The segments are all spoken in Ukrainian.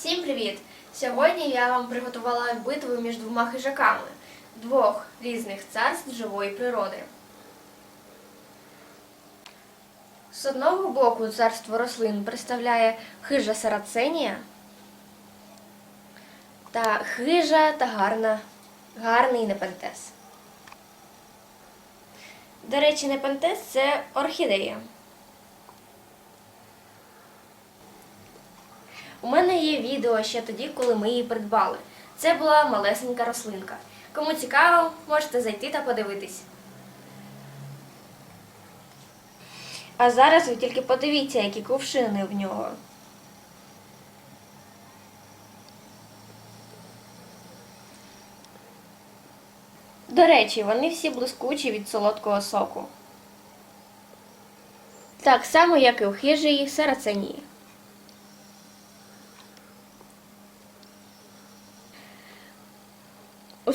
Всім привіт! Сьогодні я вам приготувала битву між двома хижаками двох різних царств живої природи. З одного боку царство рослин представляє хижа Сараценія та хижа та гарна, гарний Непентес. До речі, Непентес це орхідея. У мене є відео ще тоді, коли ми її придбали. Це була малесенька рослинка. Кому цікаво, можете зайти та подивитись. А зараз ви тільки подивіться, які кувшини в нього. До речі, вони всі блискучі від солодкого соку. Так само, як і у хижії сараценії.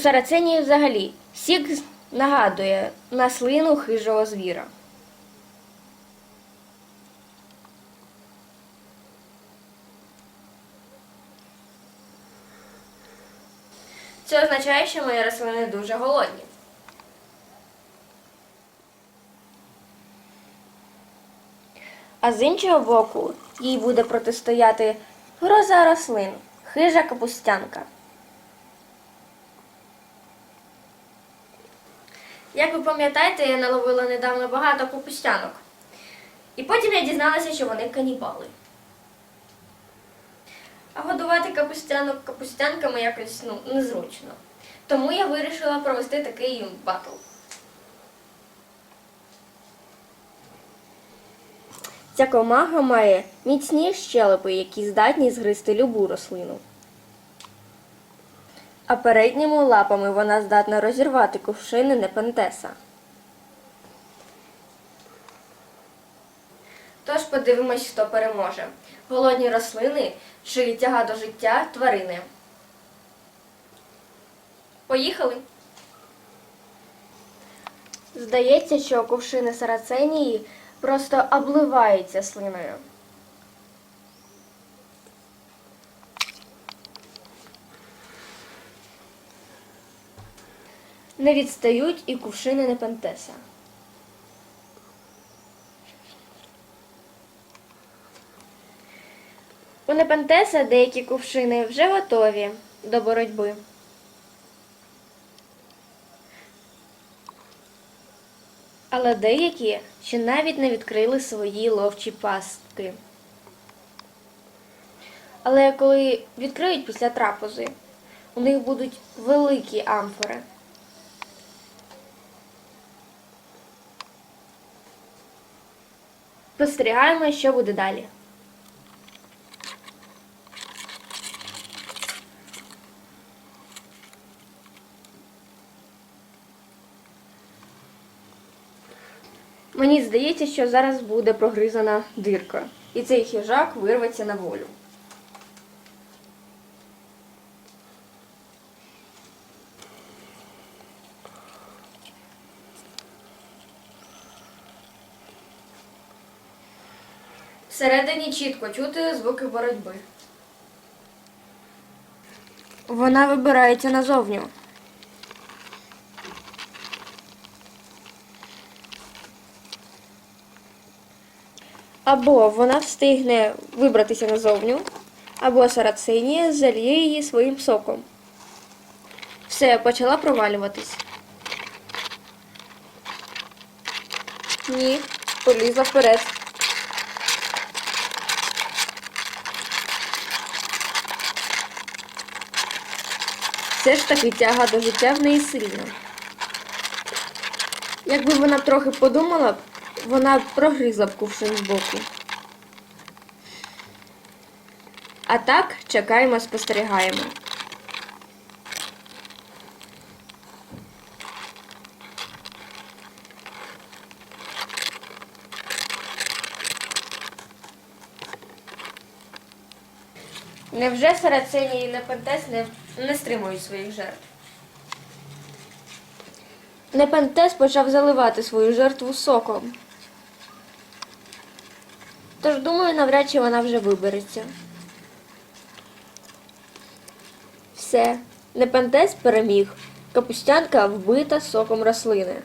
У взагалі сік нагадує на слину хижого звіра. Це означає, що мої рослини дуже голодні. А з іншого боку, їй буде протистояти гроза рослин, хижа капустянка. Як ви пам'ятаєте, я наловила недавно багато капустянок. І потім я дізналася, що вони канібали. А годувати капустянок капустянками якось ну, незручно. Тому я вирішила провести такий батл. Ця комаха має міцні щелепи, які здатні згризти любу рослину. А передніми лапами вона здатна розірвати кувшини Непентеса. Тож подивимось, хто переможе. Голодні рослини чи тяга до життя тварини. Поїхали. Здається, що кувшини сараценії просто обливаються слиною. Не відстають і кувшини Непентеса. У Непентеса деякі кувшини вже готові до боротьби. Але деякі ще навіть не відкрили свої ловчі пастки. Але коли відкриють після трапози, у них будуть великі амфори. Спостерігаємо, що буде далі. Мені здається, що зараз буде прогризана дирка, і цей хижак вирветься на волю. Всередині чітко чути звуки боротьби. Вона вибирається назовню. Або вона встигне вибратися назовню, або сарацинія заліє її своїм соком. Все, почала провалюватись. Ні, полізла вперед. Все ж таки тяга до життя в неї сильна. Якби вона трохи подумала, вона б прогризла б кувшин збоку. А так чекаємо, спостерігаємо. Невже Сарацені і Непентес не, не стримують своїх жертв? Непентес почав заливати свою жертву соком. Тож, думаю, навряд чи вона вже вибереться. Все, Непентес переміг. Капустянка вбита соком рослини.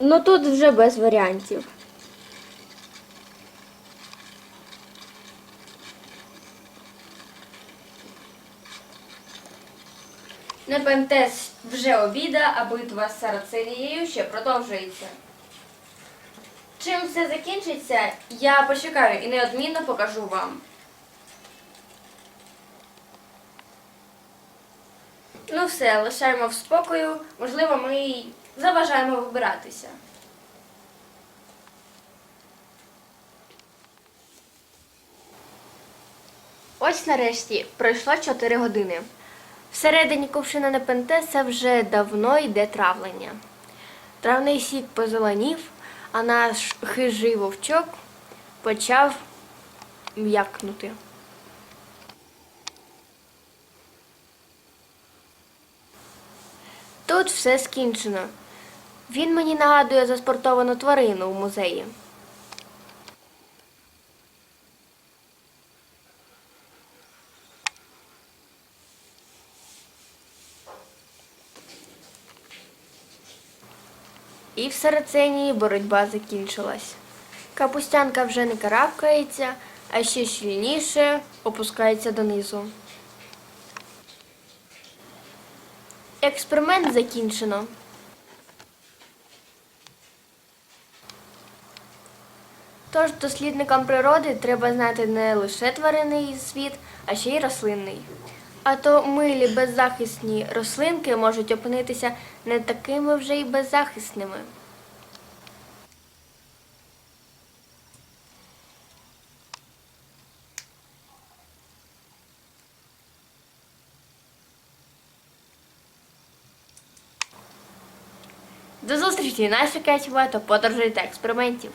Ну тут вже без варіантів. Непентес вже обіда, а битва з Сарацелією ще продовжується. Чим все закінчиться, я почекаю і неодмінно покажу вам. Ну все, лишаємо в спокою. Можливо, ми й заважаємо вибиратися. Ось нарешті пройшло 4 години. Всередині кувшина Непентеса вже давно йде травлення. Травний сік позеленів, а наш хижий вовчок почав м'якнути. Тут все скінчено. Він мені нагадує заспортовану тварину в музеї. І в Сараценії боротьба закінчилась. Капустянка вже не карабкається, а ще щільніше опускається донизу. Експеримент закінчено. Тож дослідникам природи треба знати не лише тваринний світ, а ще й рослинний. А то милі беззахисні рослинки можуть опинитися не такими вже й беззахисними. До зустрічі на шукачі та подорожей та експериментів.